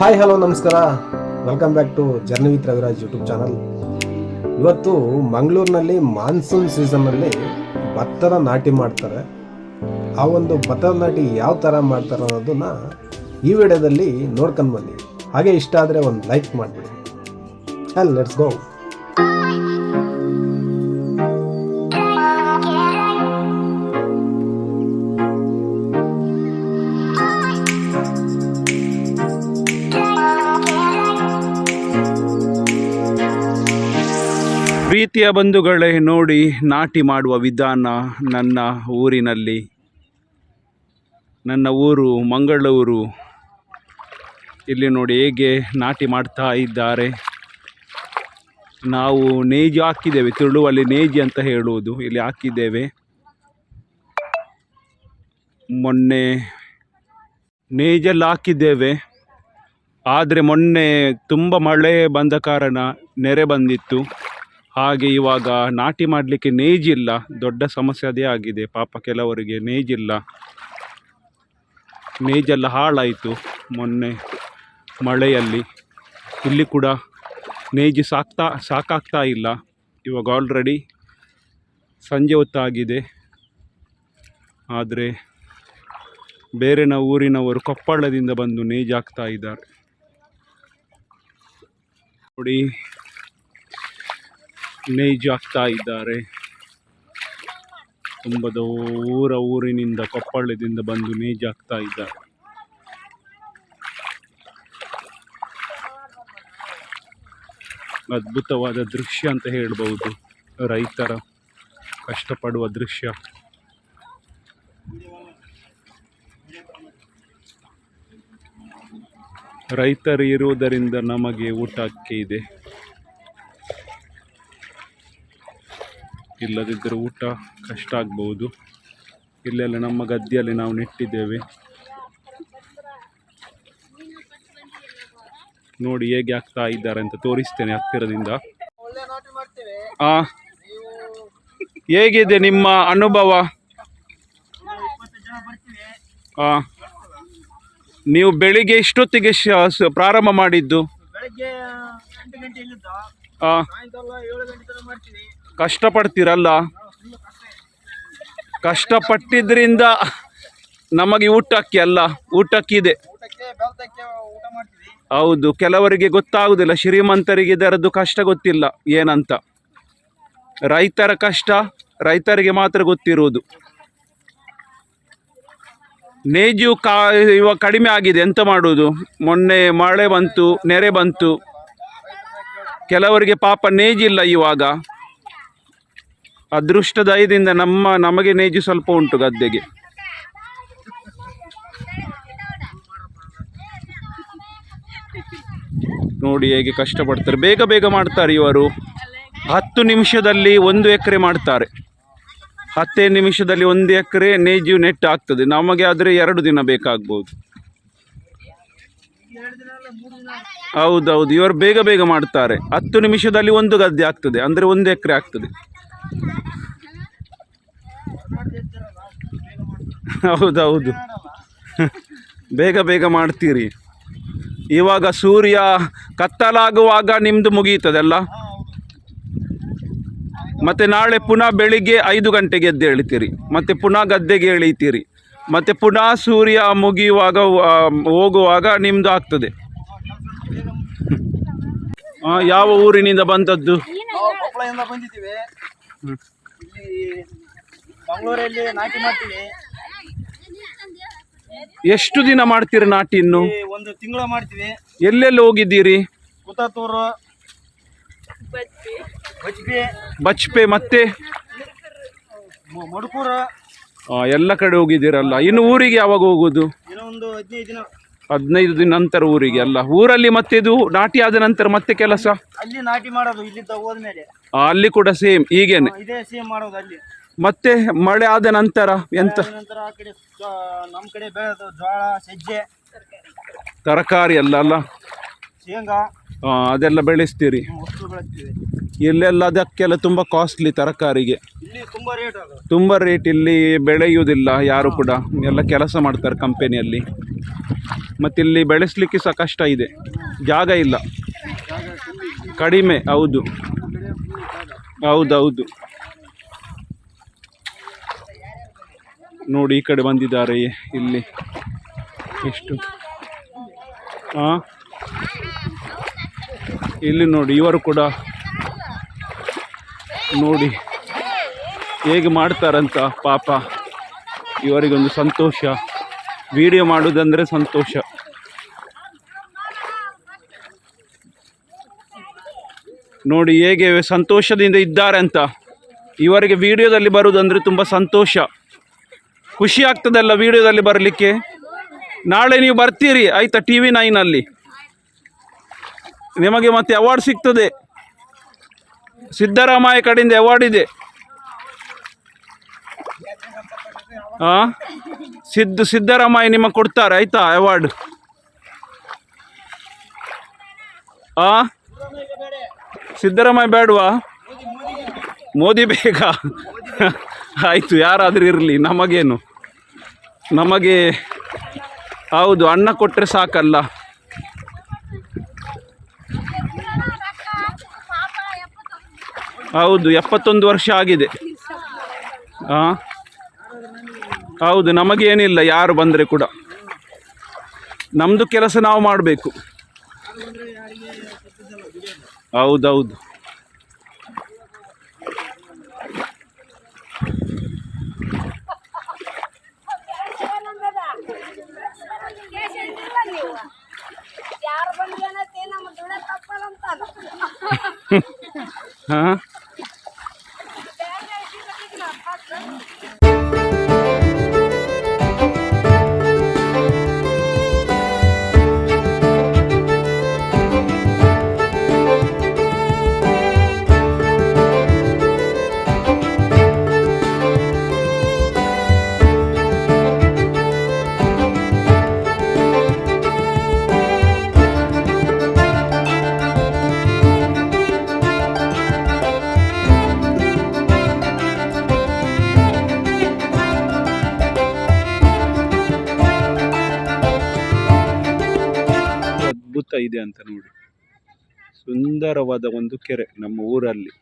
Hi hello ನಮಸ್ಕಾರ. Welcome back to journey with Raviraj YouTube channel ಇವತ್ತು ಮಂಗಳೂರಿನಲ್ಲಿ monsoon ಸೀಸನ್ನಲ್ಲಿ ಭತ್ತದ ನಾಟಿ ಮಾಡ್ತಾರೆ. ಆ ಒಂದು ಭತ್ತದ ನಾಟಿ ಯಾವ ಥರ ಮಾಡ್ತಾರೆ ಅನ್ನೋದನ್ನ ಈ ವಿಡಿಯೋದಲ್ಲಿ ನೋಡ್ಕೊಂಡು ಬನ್ನಿ. ಹಾಗೆ ಇಷ್ಟ ಆದರೆ ಒಂದು ಲೈಕ್ ಮಾಡಿಬಿಡಿ. ಅಲ್ಲಿ ಲೆಟ್ಸ್ ಗೋ ಪ್ರೀತಿಯ ಬಂಧುಗಳೇ ನೋಡಿ ನಾಟಿ ಮಾಡುವ ವಿಧಾನ ನನ್ನ ಊರಿನಲ್ಲಿ. ನನ್ನ ಊರು ಮಂಗಳೂರು. ಇಲ್ಲಿ ನೋಡಿ ಹೇಗೆ ನಾಟಿ ಮಾಡ್ತಾ ಇದ್ದಾರೆ. ನಾವು ನೇಜು ಹಾಕಿದ್ದೇವೆ, ತುಳುವಲ್ಲಿ ನೇಜಿ ಅಂತ ಹೇಳುವುದು, ಇಲ್ಲಿ ಹಾಕಿದ್ದೇವೆ. ಮೊನ್ನೆ ನೇಜಲ್ಲಿ ಹಾಕಿದ್ದೇವೆ. ಆದರೆ ಮೊನ್ನೆ ತುಂಬ ಮಳೆ ಬಂದ ಕಾರಣ ನೆರೆ ಬಂದಿತ್ತು. ಹಾಗೆ ಇವಾಗ ನಾಟಿ ಮಾಡಲಿಕ್ಕೆ ನೇಜಿಲ್ಲ. ದೊಡ್ಡ ಸಮಸ್ಯೆ ಅದೇ ಆಗಿದೆ. ಪಾಪ ಕೆಲವರಿಗೆ ನೇಜಿಲ್ಲ. ನೇಜೆಲ್ಲ ಹಾಳಾಯಿತು ಮೊನ್ನೆ ಮಳೆಯಲ್ಲಿ. ಇಲ್ಲಿ ಕೂಡ ನೇಜಿ ಸಾಕ್ತಾ, ಸಾಕಾಗ್ತಾ ಇಲ್ಲ. ಇವಾಗ ಆಲ್ರೆಡಿ ಸಂಜೆ ಹೊತ್ತಾಗಿದೆ. ಆದರೆ ಬೇರೆನ ಊರಿನವರು ಕೊಪ್ಪಳದಿಂದ ಬಂದು ನೇಜಾಕ್ತಾ ಇದ್ದಾರೆ. ನೋಡಿ ನೇಜು ಹಾಕ್ತಾ ಇದ್ದಾರೆ. ತುಂಬ ದೂರ ಊರಿನಿಂದ, ಕೊಪ್ಪಳದಿಂದ ಬಂದು ನೇಜು ಹಾಕ್ತಾ ಇದ್ದಾರೆ. ಅದ್ಭುತವಾದ ದೃಶ್ಯ ಅಂತ ಹೇಳ್ಬಹುದು. ರೈತರ ಕಷ್ಟಪಡುವ ದೃಶ್ಯ. ರೈತರು ಇರುವುದರಿಂದ ನಮಗೆ ಊಟಕ್ಕೆ ಇದೆ. ಇಲ್ಲದಿದ್ದರೆ ಊಟ ಕಷ್ಟ ಆಗ್ಬೋದು. ಇಲ್ಲೆಲ್ಲ ನಮ್ಮ ಗದ್ದೆಯಲ್ಲಿ ನಾವು ನೆಟ್ಟಿದ್ದೇವೆ. ನೋಡಿ ಹೇಗೆ ಆಗ್ತಾ ಇದ್ದಾರೆ ಅಂತ ತೋರಿಸ್ತೇನೆ ಹತ್ತಿರದಿಂದ. ಆ ಹೇಗಿದೆ ನಿಮ್ಮ ಅನುಭವ? ನೀವು ಬೆಳಿಗ್ಗೆ ಇಷ್ಟೊತ್ತಿಗೆ ಪ್ರಾರಂಭ ಮಾಡಿದ್ದು? ಕಷ್ಟಪಡ್ತೀರಲ್ಲ? ಕಷ್ಟಪಟ್ಟಿದ್ರಿಂದ ನಮಗೆ ಊಟಕ್ಕೆ ಅಲ್ಲ, ಊಟಕ್ಕಿದೆ. ಹೌದು, ಕೆಲವರಿಗೆ ಗೊತ್ತಾಗುದಿಲ್ಲ, ಶ್ರೀಮಂತರಿಗೆ ಇದರದ್ದು ಕಷ್ಟ ಗೊತ್ತಿಲ್ಲ, ಏನಂತ. ರೈತರ ಕಷ್ಟ, ರೈತರಿಗೆ ಮಾತ್ರ ಗೊತ್ತಿರುವುದು. ನೇಜು ಕಾ, ಇವಾಗ ಕಡಿಮೆ ಆಗಿದೆ, ಎಂತ ಮಾಡುವುದು? ಮೊನ್ನೆ ಮಳೆ ಬಂತು, ನೆರೆ ಬಂತು. ಕೆಲವರಿಗೆ ಪಾಪ ನೇಜಿಲ್ಲ ಇವಾಗ. ಅದೃಷ್ಟ ದಯದಿಂದ ನಮ್ಮ, ನಮಗೆ ನೇಜು ಸ್ವಲ್ಪ ಉಂಟು ಗದ್ದೆಗೆ. ನೋಡಿ ಹೇಗೆ ಕಷ್ಟಪಡ್ತಾರೆ. ಬೇಗ ಬೇಗ ಮಾಡ್ತಾರೆ ಇವರು. ಹತ್ತು ನಿಮಿಷದಲ್ಲಿ ಒಂದು ಎಕರೆ ಮಾಡ್ತಾರೆ. ಹತ್ತೇ ನಿಮಿಷದಲ್ಲಿ ಒಂದು ಎಕರೆ ನೇಜು ನೆಟ್ ಆಗ್ತದೆ. ನಮಗೆ ಆದರೆ ಎರಡು ದಿನ ಬೇಕಾಗ್ಬೋದು. ಹೌದೌದು, ಇವರು ಬೇಗ ಬೇಗ ಮಾಡ್ತಾರೆ. ಹತ್ತು ನಿಮಿಷದಲ್ಲಿ ಒಂದು ಗದ್ದೆ ಆಗ್ತದೆ. ಅಂದರೆ ಒಂದು ಎಕರೆ ಆಗ್ತದೆ. ಹೌದೌದು. ಬೇಗ ಬೇಗ ಮಾಡ್ತೀರಿ. ಇವಾಗ ಸೂರ್ಯ ಕತ್ತಲಾಗುವಾಗ ನಿಮ್ದು ಮುಗೀತದಲ್ಲ ಮತ್ತೆ ನಾಳೆ ಪುನಃ ಬೆಳಿಗ್ಗೆ ಐದು ಗಂಟೆಗೆ ಎದ್ದು ಎಳಿತೀರಿ. ಮತ್ತೆ ಪುನಃ ಗದ್ದೆಗೆ ಎಳಿತೀರಿ. ಮತ್ತೆ ಪುನಃ ಸೂರ್ಯ ಮುಗಿಯುವಾಗ ಹೋಗುವಾಗ ನಿಮ್ದು ಆಗ್ತದೆ. ಯಾವ ಊರಿನಿಂದ ಬಂದದ್ದು? ಇಲ್ಲಿ ಮಂಗಳೂರಲ್ಲಿ ನಾಟಿ ಮಾಡ್ತೀವಿ. ಎಷ್ಟು ದಿನ ಮಾಡ್ತೀರಿ ನಾಟಿ ಇನ್ನು? ಒಂದು ತಿಂಗಳ ಮಾಡ್ತೀವಿ. ಎಲ್ಲೆಲ್ಲಿ ಹೋಗಿದ್ದೀರಿ? ಕುತಾತೂರು ಬಜ್ಪಿ ಬಚ್ಪೆ ಮತ್ತೆ? ಮ- ಮಡುಕೂರು. ಆ, ಎಲ್ಲ ಕಡೆ ಹೋಗಿದ್ದೀರಲ್ಲ. ಇನ್ನು ಊರಿಗೆ ಯಾವಾಗ ಹೋಗೋದು? ಏನೋ ಒಂದು ಹದಿನೈದು ದಿನ. ಹದಿನೈದು ದಿನ ನಂತರ ಊರಿಗೆ ಅಲ್ಲ. ಊರಲ್ಲಿ ಮತ್ತೆ ಇದು ನಾಟಿ ಆದ ನಂತರ ಮತ್ತೆ ಕೆಲಸ? ಅಲ್ಲಿ ನಾಟಿ ಮಾಡೋದು ಇಲ್ಲಿ ಹೋದ್ಮೇಲೆ. ಆ, ಅಲ್ಲಿ ಕೂಡ ಸೇಮ್ ಈಗೇನೆ. ಇದೇ ಸೇಮ್ ಮಾಡೋದು ಅಲ್ಲಿ. ಮತ್ತೆ ಮಳೆ ಆದ ನಂತರ ಎಂತ? ನಮ್ಮ ನಂತರ ಆ ಕಡೆ ಜೋ- ನಮ್ ಕಡೆ ಬೆಳೆದು ಜೋಳ ಸಜ್ಜೆ. ತರಕಾರಿ ಅಲ್ಲ ಅಲ್ಲ? ಶೇಂಗಾ. ಆ, ಅದೆಲ್ಲ ಬೆಳೆಸ್ತೀರಿ. ವಸ್ತು ಬೆಳೆಸ್ತೀವಿ. ಇಲ್ಲೆಲ್ಲ ಅದಕ್ಕೆಲ್ಲ ತುಂಬ ಕಾಸ್ಟ್ಲಿ ತರಕಾರಿಗೆ. ಇಲ್ಲಿ ತುಂಬಾ ರೇಟ್ ಅದು. ತುಂಬ ರೇಟ್ ಇಲ್ಲಿ ಬೆಳೆಯುವುದಿಲ್ಲ ಯಾರು ಕೂಡ. ಎಲ್ಲ ಕೆಲಸ ಮಾಡ್ತಾರೆ ಕಂಪೆನಿಯಲ್ಲಿ ಮತ್ತು ಇಲ್ಲಿ ಬೆಳೆಸಲಿಕ್ಕೆ ಸಹ ಕಷ್ಟ ಇದೆ. ಜಾಗ ಇಲ್ಲ. ಕಡಿಮೆ, ಹೌದು. ಹೌದೌದು. ನೋಡಿ ಈ ಕಡೆ ಬಂದಿದ್ದಾರೆ ಇಲ್ಲಿ. ಎಷ್ಟು? ಹಾಂ ಇಲ್ಲಿ ನೋಡಿ, ಇವರು ಕೂಡ ನೋಡಿ ಹೇಗೆ ಮಾಡ್ತಾರಂತ ಪಾಪ. ಇವರಿಗೊಂದು ಸಂತೋಷ. ವಿಡಿಯೋ ಮಾಡೋದಂದರೆ ಸಂತೋಷ. ನೋಡಿ ಹೇಗೆ ಸಂತೋಷದಿಂದ ಇದ್ದಾರೆ ಅಂತ. ಇವರಿಗೆ ವಿಡಿಯೋದಲ್ಲಿ ಬರುವುದಂದರೆ ತುಂಬ ಸಂತೋಷ. ಖುಷಿ ಆಗ್ತದಲ್ಲ ವಿಡಿಯೋದಲ್ಲಿ ಬರಲಿಕ್ಕೆ? ನಾಳೆ ನೀವು ಬರ್ತೀರಿ, ಆಯಿತಾ ಟಿ ವಿ ನೈನಲ್ಲಿ ನಿಮಗೆ ಮತ್ತೆ ಅವಾರ್ಡ್ ಸಿಗ್ತದೆ. ಸಿದ್ದರಾಮಯ್ಯ ಕಡೆಯಿಂದ ಅವಾರ್ಡ್ ಇದೆ. ಆ? ಸಿದ್ದು ಸಿದ್ದರಾಮಯ್ಯ ನಿಮಗೆ ಕೊಡ್ತಾರೆ, ಆಯ್ತಾ ಅವಾರ್ಡ್ ಆ? ಸಿದ್ದರಾಮಯ್ಯ ಬೇಡವಾ? ಮೋದಿ ಬೇಗ? ಆಯಿತು, ಯಾರಾದರೂ ಇರಲಿ, ನಮಗೇನು? ನಮಗೆ, ಹೌದು ಅಣ್ಣ ಕೊಟ್ಟರೆ ಸಾಕಲ್ಲ. ಹೌದು, ಎಪ್ಪತ್ತೊಂದು ವರ್ಷ ಆಗಿದೆ. ಹಾಂ ಹೌದು ನಮಗೇನಿಲ್ಲ ಯಾರು ಬಂದರೆ ಕೂಡ. ನಮ್ಮದು ಕೆಲಸ ನಾವು ಮಾಡಬೇಕು. ಹೌದೌದು. ಹಾಂ? ಇದೆ ಅಂತ ನೋಡಿ. ಸುಂದರವಾದ ಒಂದು ಕೆರೆ ನಮ್ಮ ಊರಲ್ಲಿ.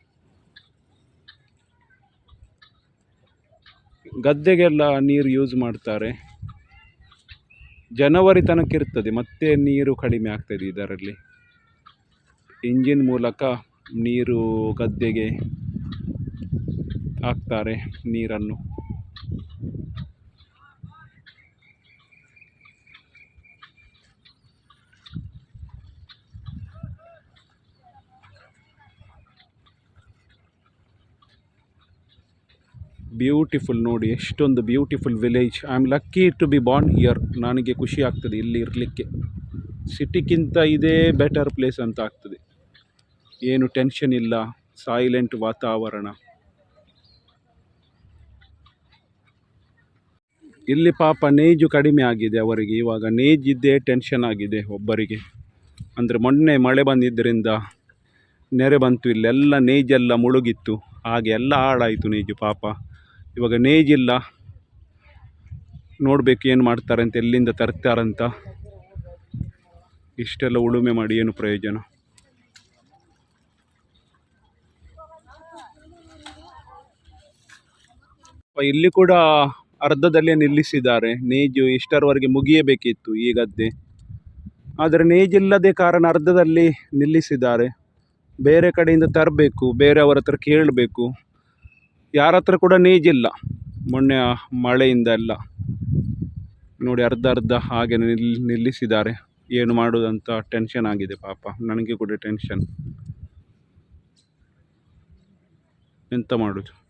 ಗದ್ದೆಗೆಲ್ಲ ನೀರು ಯೂಸ್ ಮಾಡ್ತಾರೆ. ಜನವರಿ ತನಕ ಇರ್ತದೆ, ಮತ್ತೆ ನೀರು ಕಡಿಮೆ ಆಗ್ತದೆ ಇದರಲ್ಲಿ. ಇಂಜಿನ್ ಮೂಲಕ ನೀರು ಗದ್ದೆಗೆ ಹಾಕ್ತಾರೆ ನೀರನ್ನು. ಬ್ಯೂಟಿಫುಲ್ ನೋಡಿ, ಎಷ್ಟೊಂದು beautiful village I am lucky to be born here ನನಗೆ ಖುಷಿ ಆಗ್ತದೆ ಇಲ್ಲಿ ಇರಲಿಕ್ಕೆ. ಸಿಟಿಗಿಂತ ಇದೇ ಬೆಟರ್ ಪ್ಲೇಸ್ ಅಂತ ಆಗ್ತದೆ. ಏನು ಟೆನ್ಷನ್ ಇಲ್ಲ ಸೈಲೆಂಟ್ ವಾತಾವರಣ. ಇಲ್ಲಿ ಪಾಪ ನೇಜು ಕಡಿಮೆ ಆಗಿದೆ ಅವರಿಗೆ. ಇವಾಗ ನೇಜಿದ್ದೇ ಟೆನ್ಷನ್ ಆಗಿದೆ ಒಬ್ಬರಿಗೆ. ಅಂದರೆ ಮೊನ್ನೆ ಮಳೆ ಬಂದಿದ್ದರಿಂದ ನೆರೆ ಬಂತು, ಇಲ್ಲೆಲ್ಲ ನೇಜೆಲ್ಲ ಮುಳುಗಿತ್ತು. ಹಾಗೆ ಎಲ್ಲ ಹಾಳಾಯಿತು ನೇಜು ಪಾಪ. ಇವಾಗ ನೇಜಿಲ್ಲ ನೋಡಬೇಕು ಏನು ಮಾಡ್ತಾರೆ ಅಂತ, ಎಲ್ಲಿಂದ ತರ್ತಾರಂತ ಇಷ್ಟೆಲ್ಲ ಉಳುಮೆ ಮಾಡಿ ಏನು ಪ್ರಯೋಜನ? ಇಲ್ಲಿ ಕೂಡ ಅರ್ಧದಲ್ಲೇ ನಿಲ್ಲಿಸಿದ್ದಾರೆ. ನೇಜು ಇಷ್ಟರವರೆಗೆ ಮುಗಿಯಬೇಕಿತ್ತು ಈ ಗದ್ದೆ ಆದರೆ ನೇಜಿಲ್ಲದೆ ಕಾರಣ ಅರ್ಧದಲ್ಲಿ ನಿಲ್ಲಿಸಿದ್ದಾರೆ. ಬೇರೆ ಕಡೆಯಿಂದ ತರಬೇಕು ಬೇರೆಯವರ ಹತ್ರ ಕೇಳಬೇಕು. ಯಾರ ಹತ್ರ ಕೂಡ ನೀಜಿಲ್ಲ. ಮೊನ್ನೆ ಮಳೆಯಿಂದ ಎಲ್ಲ ನೋಡಿ ಅರ್ಧ ಅರ್ಧ ಹಾಗೆ ನಿಲ್ ನಿಲ್ಲಿಸಿದ್ದಾರೆ. ಏನು ಮಾಡೋದಂತ ಟೆನ್ಷನ್ ಆಗಿದೆ ಪಾಪ. ನನಗೆ ಕೂಡ ಟೆನ್ಷನ್ ಎಂತ ಮಾಡೋದು?